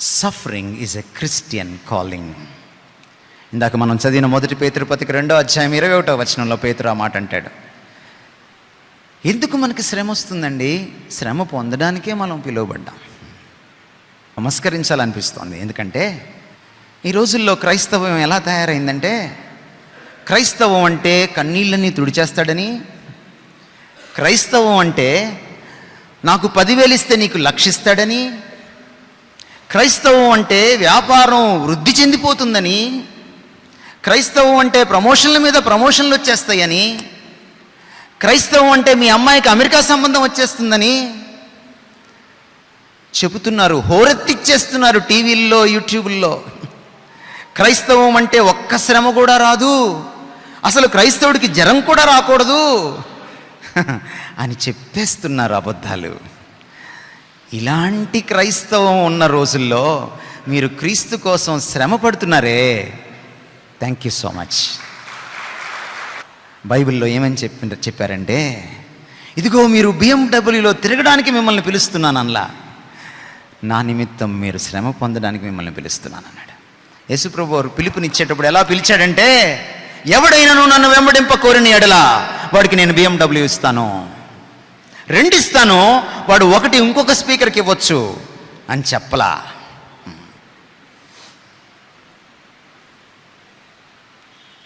Suffering is a christian calling ఇందాక మనం చదివిన మొదటి పేతృపతికి రెండో అధ్యాయం ఇరవై ఒకటో వచనంలో పేతురు ఆ మాట అంటాడు. ఎందుకు మనకి శ్రమ వస్తుందండి? శ్రమ పొందడానికే మనం పిలువబడ్డాం. నమస్కరించాలనిపిస్తోంది. ఎందుకంటే ఈ రోజుల్లో క్రైస్తవం ఎలా తయారైందంటే క్రైస్తవం అంటే కన్నీళ్ళని తుడిచేస్తాడని క్రైస్తవం అంటే నాకు పదివేలు ఇస్తే నీకు లక్షిస్తాడని క్రైస్తవం అంటే వ్యాపారం వృద్ధి చెందిపోతుందని క్రైస్తవం అంటే ప్రమోషన్ల మీద ప్రమోషన్లు వచ్చేస్తాయని క్రైస్తవం అంటే మీ అమ్మాయికి అమెరికా సంబంధం వచ్చేస్తుందని చెబుతున్నారు హోరెత్తిచ్చేస్తున్నారు టీవీల్లో యూట్యూబ్లో. క్రైస్తవం అంటే ఒక్క శ్రమ కూడా రాదు అసలు క్రైస్తవుడికి జ్వరం కూడా రాకూడదు అని చెప్పేస్తున్నారు అబద్ధాలు. ఇలాంటి క్రైస్తవం ఉన్న రోజుల్లో మీరు క్రీస్తు కోసం శ్రమ పడుతున్నారే? థ్యాంక్ యూ సో మచ్ బైబిల్లో ఏమని చెప్పి చెప్పారంటే ఇదిగో మీరు బిఎండబ్ల్యూలో తిరగడానికి మిమ్మల్ని పిలుస్తున్నాను అనలా నా నిమిత్తం మీరు శ్రమ పొందడానికి మిమ్మల్ని పిలుస్తున్నాను అన్నాడు యేసుప్రభు వారు పిలుపునిచ్చేటప్పుడు ఎలా పిలిచాడంటే ఎవడైనాను నన్ను వెంబడింప కోరిన ఎడలా వాడికి నేను బిఎండబ్ల్యూ ఇస్తాను. రెండిస్తాను వాడు ఒకటి ఇంకొక స్పీకర్కి ఇవ్వచ్చు అని చెప్పలా.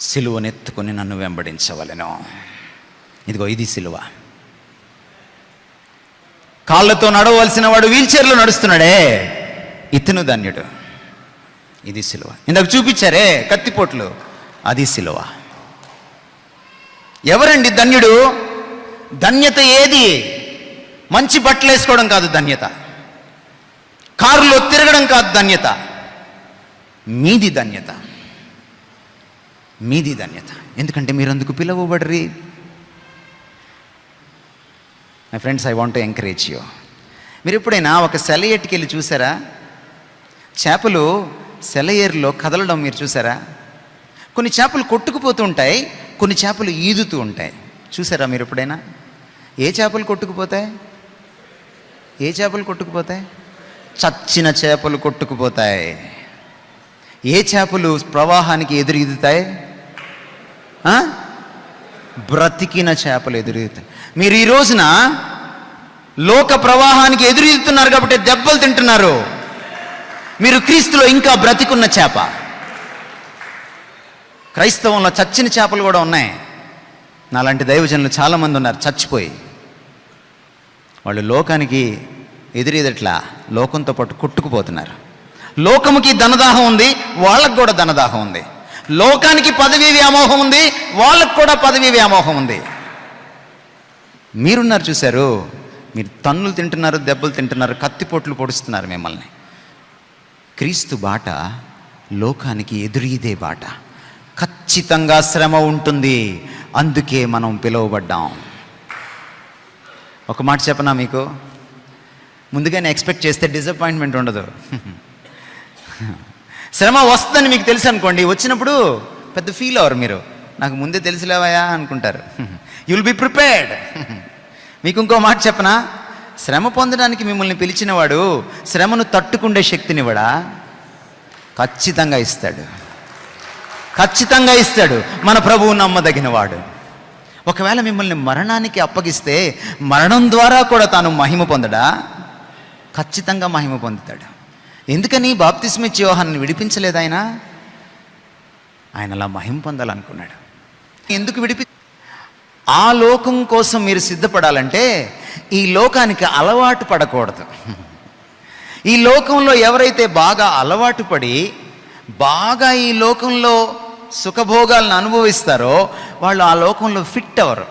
సిలువనెత్తుకుని నన్ను వెంబడించవలెను. ఇదిగో ఇది సిలువ. కాళ్ళతో నడవలసిన వాడు వీల్చైర్లో నడుస్తున్నాడే. ఇతను ధన్యుడు. ఇది సిలువ. ఇందాక చూపించారే కత్తిపోట్లు. అది సిలువ. ఎవరండి ధన్యుడు? ధన్యత ఏది? మంచి బట్టలు వేసుకోవడం కాదు ధన్యత. కారులో తిరగడం కాదు ధన్యత. మీది ధన్యత. మీది ధన్యత. ఎందుకంటే మీరు అందుకు పిలవబడరి? My friends I want to encourage you మీరు ఎప్పుడైనా ఒక సెలయేట్కి వెళ్ళి చూసారా? చేపలు సెలయేరులో కదలడం మీరు చూసారా? కొన్ని చేపలు కొట్టుకుపోతూ ఉంటాయి కొన్ని చేపలు ఈదుతూ ఉంటాయి. చూసారా మీరు ఎప్పుడైనా ఏ చేపలు కొట్టుకుపోతాయి? ఏ చేపలు కొట్టుకుపోతాయి? చచ్చిన చేపలు కొట్టుకుపోతాయి. ఏ చేపలు ప్రవాహానికి ఎదురుగుతాయి బ్రతికిన చేపలు ఎదురుగుతాయి మీరు ఈ రోజున లోక ప్రవాహానికి ఎదురుగుతున్నారు కాబట్టి దెబ్బలు తింటున్నారు. మీరు క్రీస్తులో ఇంకా బ్రతికున్న చేప. క్రైస్తవంలో చచ్చిన చేపలు కూడా ఉన్నాయి. నాలాంటి దైవజనులు చాలామంది ఉన్నారు చచ్చిపోయి. వాళ్ళు లోకానికి ఎదురీదట్లా లోకంతో పాటు కొట్టుకుపోతున్నారు. లోకముకి ధనదాహం ఉంది వాళ్ళకు కూడా ధనదాహం ఉంది. లోకానికి పదవి వ్యామోహం ఉంది వాళ్ళకు కూడా పదవి వ్యామోహం ఉంది. మీరున్నారు చూశారు మీరు తన్నులు తింటున్నారు దెబ్బలు తింటున్నారు కత్తిపోట్లు పొడుస్తున్నారు మిమ్మల్ని. క్రీస్తు బాట లోకానికి ఎదురీదే బాట. ఖచ్చితంగా శ్రమ ఉంటుంది అందుకే మనం పిలువబడ్డాం. ఒక మాట చెప్పనా మీకు? ముందుగానే ఎక్స్పెక్ట్ చేస్తే డిసప్పాయింట్మెంట్ ఉండదు. శ్రమ వస్తుందని మీకు తెలుసు అనుకోండి వచ్చినప్పుడు పెద్ద ఫీల్ అవ్వరు మీరు. నాకు ముందే తెలిసిలేవయా అనుకుంటారు. యు విల్ బి ప్రిపేర్డ్ మీకు ఇంకో మాట చెప్పనా? శ్రమ పొందడానికి మిమ్మల్ని పిలిచినవాడు శ్రమను తట్టుకుండే శక్తినివ్వడా ఖచ్చితంగా ఇస్తాడు. ఖచ్చితంగా ఇస్తాడు. మన ప్రభువు నమ్మదగినవాడు. ఒకవేళ మిమ్మల్ని మరణానికి అప్పగిస్తే మరణం ద్వారా కూడా తాను మహిమ పొందడా? ఖచ్చితంగా మహిమ పొందుతాడు. ఎందుకని బాప్తిస్మిచ్చి యోహాన్ని విడిపించలేదు ఆయన? ఆయన అలా మహిమ పొందాలనుకున్నాడు. ఎందుకు విడిపి? ఆ లోకం కోసం మీరు సిద్ధపడాలంటే ఈ లోకానికి అలవాటు పడకూడదు. ఈ లోకంలో ఎవరైతే బాగా అలవాటు పడి బాగా ఈ లోకంలో సుఖభోగాలను అనుభవిస్తారో వాళ్ళు ఆ లోకంలో ఫిట్ అవ్వరు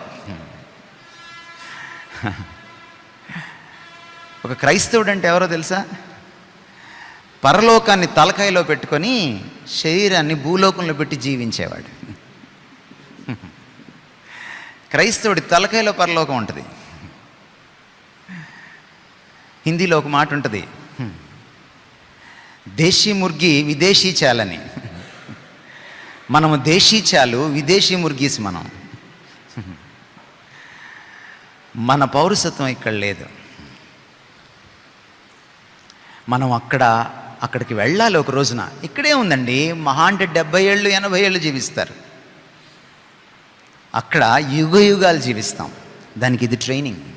ఒక క్రైస్తవుడు అంటే ఎవరో తెలుసా? పరలోకాన్ని తలకాయలో పెట్టుకొని శరీరాన్ని భూలోకంలో పెట్టి జీవించేవాడు. క్రైస్తవుడి తలకాయలో పరలోకం ఉంటుంది. హిందీలో ఒక మాట ఉంటుంది. దేశీ ముర్గి విదేశీ చాలని. మనము దేశీ చాలు విదేశీ మురిగీస్ మనం. మన పౌరసత్వం ఇక్కడ లేదు. మనం అక్కడ అక్కడికి వెళ్ళాలి ఒక రోజున. ఇక్కడే ఉందండి మహా అంటే డెబ్బై ఏళ్ళు ఎనభై ఏళ్ళు జీవిస్తారు. అక్కడ యుగ యుగాలు జీవిస్తాం. దానికి ఇది ట్రైనింగ్.